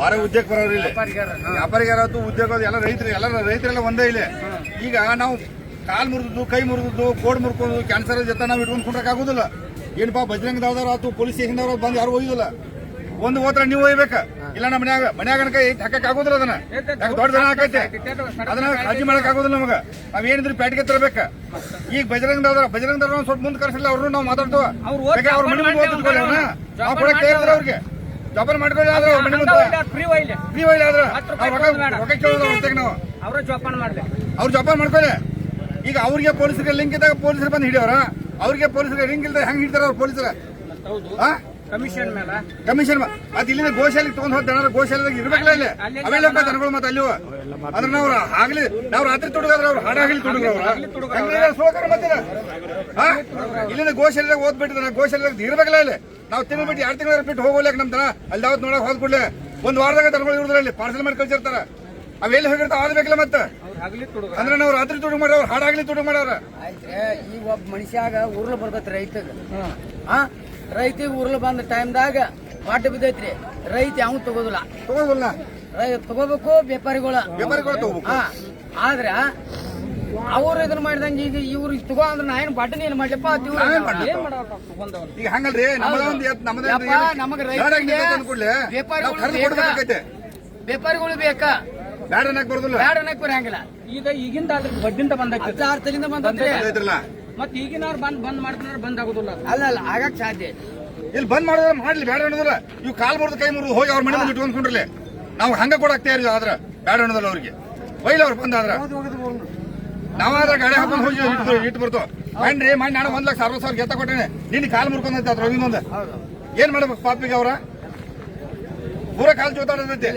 ವಾರ ಉದ್ಯೋಗ ಬರೋರು ಇಲ್ಲಿ. ವ್ಯಾಪಾರಿಗಾರತ್ತು ಉದ್ಯೋಗ ಎಲ್ಲ ರೈತರು ಎಲ್ಲ ರೈತರೆಲ್ಲ ಒಂದೇ ಇಲ್ಲಿ. ಈಗ ನಾವು ಕಾಲ್ ಮುರಿದ್ದು ಕೈ ಮುರಿದ್ದು ಕೋಡ್ ಮುರ್ಕೊಂಡು ಕ್ಯಾನ್ಸರ್ ಜೊತೆ ನಾವು ಇಟ್ಕೊಂಡು ಏನಪ್ಪಾ ಬಜರಂಗ ದಾವ್ದಾರ ಆತು ಪೊಲೀಸ್ ಸ್ಟೇಷನ್ ಬಂದು ಯಾರು ಒಯ್ಯುದಿಲ್ಲ. ಒಂದು ಹೋತ್ರ ನೀವು ಒಯ್ಬೇಕ. ಇಲ್ಲ ನಮ್ಮ ಮನ್ಯಾಗ ಮನ್ಯಾಗ ಕೈ ಹಾಕಕ್ ಆಗುದಿಲ್ಲ ಅದನ್ನ. ದೊಡ್ಡ ಜನ ಹಾಕೈತೆ ಅದನ್ನ ಕಾಳಜಿ ಮಾಡಕ್ ಆಗೋದಿಲ್ಲ ನಮಗ. ನಾವ್ ಏನಿದ್ರು ಪ್ಯಾಟಿಗೆ ತರಬೇಕ. ಈಗ ಬಜರಂಗ ದಾವ್ರ ಸ್ವಲ್ಪ ಮುಂದೆ ಕರ್ಸಿಲ್ಲ ಅವ್ರು ನಾವು ಮಾತಾಡ್ತೇವ ಅವ್ರು ಮನೆ ಮುಂದೆ ಅವ್ರಿಗೆ. ಜೋಪಾನ ಮಾಡ್ಕೊಳ್ಳಿ ಆದ್ರೆ ಮನೆ ಮುಂದೆ. ಫ್ರೀ ಒಯ್ಲಿ ಫ್ರೀ ಒಯ್ಲಿ ಆದ್ರೆ ಹತ್ತು ರೂಪಾಯಿ ರೊಕ್ಕ ಬೇಡ. ರೊಕ್ಕ ಕೇಳೋದು ಅವ್ರ ನಾವು ಅವ್ರ ಜೋಪಾನ ಮಾಡ್ಲಿ. ಅವ್ರು ಜೋಪಾನ ಮಾಡ್ಕೊಳ್ಳಿ. ಈಗ ಅವ್ರಿಗೆ ಪೊಲೀಸರಿಗೆ ಲಿಂಕ್ ಇದ್ದಾಗ ಪೊಲೀಸರು ಬಂದು ಹಿಡಿಯವ್ರ ಅವ್ರಿಗೆ ಪೊಲೀಸರಿಗೆ ಲಿಂಕ್ ಇಲ್ದಾಗ ಹೆಂಗ್ ಹಿಡ್ತಾರ ಅವ್ರ ಪೊಲೀಸರ? ಹೌದು. ಹಾ ಕಮಿಷನ್ ಮೇಲೆ? ಕಮಿಷನ್ ಅದು ಇಲ್ಲಿಂದ ಗೋಶಾಲೆಗೆ ತಗೊಂಡ್ ಹೋದ ದನ ಗೋಶಾಲೆದಾಗ ಇರ್ಬೇಕಲ್ಲ ಇಲ್ಲಿ? ಅಲ್ಲಿ ಅವೆಲ್ಲ ದನಗಳು ಮತ್ತೆ ಅಲ್ಲಿ ಅದ್ರ ನಾವು ಆಗ್ಲಿ ನಾವು ರಾತ್ರಿ ತೊಡಗಾದ್ರೆ ಅವ್ರು ಹಾಡಾಗ್ಲಿ ತುಡುಗ್ರ ಅವ್ರ ಸೋಕರ ಮತ್ತೆ ಹಾ? ಇಲ್ಲಿಂದ ಗೋಶಾಲೆದಾಗ ಓದ್ಬಿಟ್ಟಿದ್ರೆ ನಾ ಗೋಶಾಲೆದಾಗ ಇರ್ಬೇಕಲ್ಲ ಇಲ್ಲಿ? ನಾವು ತಿನ್ಬಿಟ್ಟು ಬಿಟ್ಟು ಎರಡು ತಿಂಗಳ ಬಿಟ್ಟು ಹೋಗೋಲ್ಲ ನಮ್ ದನ? ಅಲ್ಲಿ ಯಾವತ್ತು ನೋಡಕ್ ಹೋದ್ ಕೂಡಲೇ ಒಂದ್ ವಾರದಾಗ ದನಗಳು ಇರುದ್ರಲ್ಲಿ ಪಾರ್ಸಲ್ ಮಾಡಿ ಕಳ್ಸಿರ್ತಾರ. ಅವೆಲ್ಲಿ ಹೋಗಿರ್ತಾವ ಆದ್ಬೇಕಲ್ಲ ಮತ್ತೆ? ಅವ್ರು ಹಗಲಿ ತುಡುಗ ಅಂದ್ರೆ ನಾವು ರಾತ್ರಿ ತುಡುಗ ಮಾಡೋರು ಹಾಡಾಗ್ಲಿ ತುಡುಗ ಮಾಡೋರ ಆಯ್ತ್ರಿ ಈಗ ಒಬ್ಬ ಮನುಷ್ಯಾಗ ಉರ್ಲು ಬರ್ತೈತಿ ರೈತಗ. ಹಾ ರೈತಿಗೆ ಉರ್ಲು ಬಂದ ಟೈಮ್ದಾಗ ಪಾಠ ಬಿದ್ದೈತ್ರಿ. ರೈತ ಯಾವ ತಗೋದಿಲ್ಲ. ತಗೋದಿಲ್ಲ. ತಗೋಬೇಕು ವ್ಯಾಪಾರಿಗಳು. ವ್ಯಾಪಾರಿಗಳು ತಗೋಬೇಕು. ಹಾ. ಆದ್ರ ಅವ್ರು ಇದನ್ನ ಮಾಡಿದಂಗ ಈಗ ಇವ್ರು ತಗೋ ಅಂದ್ರೆ ನಾ ಏನ್ ಬಟನ್ ಏನ್ ಮಾಡ್ಲಪ್ಪ ಈಗ ಹಂಗಲ್ರಿ ನಮಗ ವ್ಯಾಪಾರಿಗಳು ವ್ಯಾಪಾರಿಗಳು ಬೇಕಾ? ಬೇಡ ಅನ್ನಕ್ ಬರೋದಿಲ್ಲ. ಬ್ಯಾಡ ಅನ್ನಕ್ ಬರಂಗಿಲ್ಲ ಈಗ ಈಗಿಂದ ಅದ್ರ ಬಡ್ಡಿಂದ ಬಂದ ಹತ್ತಾರು ತಲಿಂದ ಬಂದೈತ್ರಿ. ಈಗಿನ ಈಗಿನವ್ರು ಬಂದ್ ಬಂದ್ ಮಾಡ್ತಾರೆ ಬಂದ್ ಆಗುದಿಲ್ಲ ಅಲ್ಲ ಅಲ್ಲ ಆಗಕ್ ಸಾಧ್ಯ ಇಲ್ಲಿ. ಬಂದ್ ಮಾಡಿದ್ರೆ ಮಾಡ್ಲಿ ಬೇಡ ಅನ್ನೋದಿಲ್ಲ. ಇವ್ ಕಾಲ್ ಮುರಿದು ಕೈ ಮುರಿದು ಹೋಗಿ ಅವ್ರ ಮನೆ ಮುಂದೆ ಇಟ್ಕೊಂಡ್ಕೊಂಡ್ರಲಿ ನಾವು ಹಂಗ ಕೊಡಾಕ್ತಾ ಇರ್ಲಿ ಆದ್ರ ಬೇಡ ಅನ್ನೋದಿಲ್ಲ ಅವ್ರಿಗೆ. ಒಯ್ಲಿ ಅವ್ರು ಬಂದಾದ್ರ ನಾವಾದ್ರ ಗಾಡಿ ಹಾಕೊಂಡು ಹೋಗಿ ಇಟ್ಟು ಇಟ್ಟು ಬರ್ತು. ಮಾಡ್ರಿ ಮಾಡಿ ನಾನು ಒಂದ್ ಲಕ್ಷ ಅರವತ್ತು ಸಾವಿರ ಗೆತ್ತ ಕೊಟ್ಟೇನೆ. ನಿನ್ನ ಕಾಲ್ ಮುರ್ಕೊಂಡೈತೆ ಅದ್ರ ಇನ್ನೊಂದು ಏನ್ ಮಾಡ್ಬೇಕು ಪಾಪಿಗೆ ಅವ್ರ? ಪೂರ ಕಾಲ್ ಜೋತಾಡೋದೈತೆ.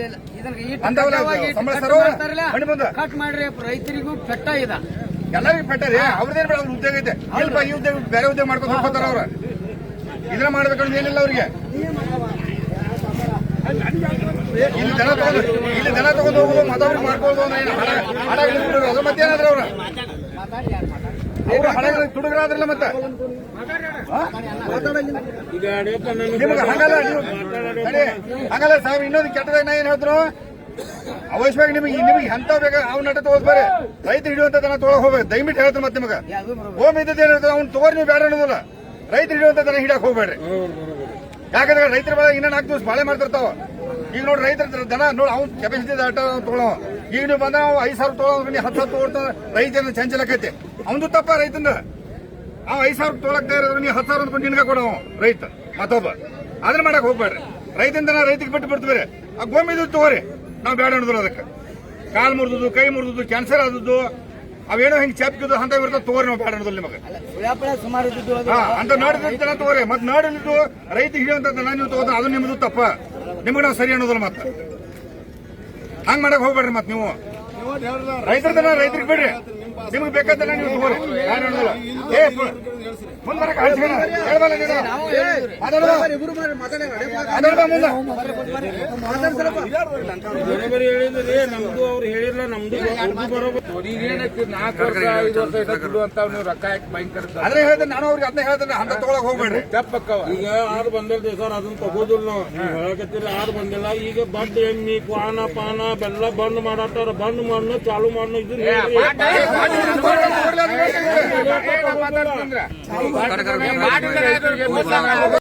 ಕಟ್ ಮಾಡ್ರಿ ರೈತರಿಗೂ ಪೆಟ್ಟ ಇದ. ಎಲ್ಲರಿಗೂ ಬೆಟರ್ ಅವ್ರದ್ದೇನ್ ಬೇಡ ಅವ್ರ ಉದ್ಯೋಗ ಐತೆ. ಸ್ವಲ್ಪ ಈ ಉದ್ಯೋಗ ಬೇರೆ ಉದ್ಯೋಗ ಮಾಡ್ಕೊಂಡು ಹೋಗ್ತಾರ ಅವ್ರ. ಇದ್ರ ಮಾಡ್ಬೇಕಂದ್ರೆ ಏನಿಲ್ಲ ಅವ್ರಿಗೆ. ಇಲ್ಲಿ ದನ ತಗೊಂಡು ಇಲ್ಲಿ ದನ ತಗೊಂಡು ಹೋಗೋದು ಮತವ್ರು ಏನು ಹಣ ಹಣಗಳು ಅದು ಮತ್ತೆ ಏನಾದ್ರೆ ಅವ್ರ? ಅವ್ರು ಹಣಗಳು ತುಡುಗ್ರಾದ್ರಲ್ಲ ಮತ್ತೆ? ನಿಮ್ಗೆ ಹಂಗಲ್ಲ ನೀವು. ಹಂಗಲ್ಲ ಸಾಹೇಬ್ ಇನ್ನೊಂದು ಕೆಟ್ಟದಾಗ ನಾ ಏನ್ ಹೇಳ್ದ್ರು ಅವಶ್ಯವಾಗಿ ನಿಮಗೆ ನಿಮಗೆ ಎಂತ ಬೇಕ? ಅವ್ನ ನಟ ತಗೋಸ್ಬಾರಿ ರೈತ ಹಿಡಿಯುವಂತ ದನ ತೊಗೊಳಕ್ ಹೋಗ್ಬೇಕು ದಯವಿಟ್ಟು ಹೇಳ್ತಾರೆ ಮತ್ತೆ ನಿಮಗೆ. ಹೋಮ್ ಇದ್ದದ್ದು ಏನಿರ್ತದೆ ಅವ್ನು ತಗೋರಿ ನೀವು ಬೇಡ ಅನ್ನೋದಿಲ್ಲ. ರೈತ ಹಿಡಿಯುವಂತ ದನ ಹಿಡಿಯಕ್ ಹೋಗ್ಬೇಡ್ರಿ. ಯಾಕಂದ್ರೆ ರೈತರ ಬೆಳೆ ಇನ್ನೂ ನಾಲ್ಕು ದಿವಸ ಬಾಳೆ ಮಾಡ್ತಿರ್ತಾವ ಈಗ ನೋಡಿ ರೈತರ ದನ ನೋಡಿ ಅವ್ನು ಕೆಪಾಸಿಟಿ ದಾಟ ತೊಗೊಳೋ. ಈಗ ನೀವು ಬಂದ ನಾವು ಐದು ಸಾವಿರ ತೊಗೊಳೋ ಹತ್ತು ಸಾವಿರ ತಗೊಳ್ತಾನೆ ರೈತನ ಚಂಚಲಕೈತಿ. ಅವನು ತಪ್ಪ ರೈತನ ಅವ್ ಐದು ಸಾವಿರ ತೊಗೊಳಕ್ ತಯಾರಿದ್ರೆ ನೀವು ಹತ್ತು ಸಾವಿರ ಅಂದ್ಕೊಂಡು ನಿನ್ಗ ಕೊಡೋ ರೈತ ಮತ್ತೊಬ್ಬ. ಅದ್ರ ಮಾಡಕ್ ಹೋಗ್ಬೇಡ್ರಿ. ರೈತಂದ ರೈತಿಗೆ ಬಿಟ್ಟು ಬಿಡ್ತೀವಿ ಆ ಗೋಮಿದು ತಗೋರಿ. ನಾವು ಬೇಡ ಅನ್ನೋದಿಲ್ಲ ಅದಕ್ಕೆ. ಕಾಲು ಮುರಿದುದು ಕೈ ಮುರಿದುದು ಕ್ಯಾನ್ಸರ್ ಆದದ್ದು ಅವೇನೋ ಹಿಂಗೆ ಚಪ್ಪಿದ್ದು ಅಂತ ಇರ್ತದೆ ತೋರಿ ನಾವು ಬೇಡ ಅನ್ನೋದಿಲ್ಲ ನಿಮಗೆ. ವ್ಯಾಪಾರ ಸುಮಾರು ಇದ್ದಿದ್ದು ಅದು. ಹಾ ಅಂತ ನಾಡಿದ ತೋರಿ. ಮತ್ತೆ ನಾಡಿದ್ದು ರೈತ ಹಿಡಿಯುವಂತ ನಾನು ನೀವು ತಗೋದ ಅದು ನಿಮ್ಮದು ತಪ್ಪ. ನಿಮಗೆ ನಾವು ಸರಿ ಅನ್ನೋದಿಲ್ಲ ಮತ್ತೆ. ಹಂಗೆ ಮಾಡಕ್ ಹೋಗ್ಬೇಡ್ರಿ ಮತ್ತೆ ನೀವು. ರೈತರ ರೈತರಿಗೆ ಬಿಡ್ರಿ. ನಿಮ್ಗೆ ಬೇಕಾದನ್ನ ನೀವು ತಗೋರಿ. ಏ ಅದನ್ನ ಈಗ ಆರು ಸರ್ ಅದನ್ನ ತಗೋದಿಲ್ಲ ನಾವು. ಆರು ಬಂದಿಲ್ಲ. ಈಗ ಬಂದ್ ಎಣ್ಣಿ, ಪಾನ ಪಾನ, ಬೆಲ್ಲ ಬಂದ್ ಮಾಡತ್ತಾರ ಬಂದ್ ಮಾಡ್ನ, ಚಾಲು ಮಾಡ್ನ, ಇದು ಮಾತಾಡ್ತೀನಿ.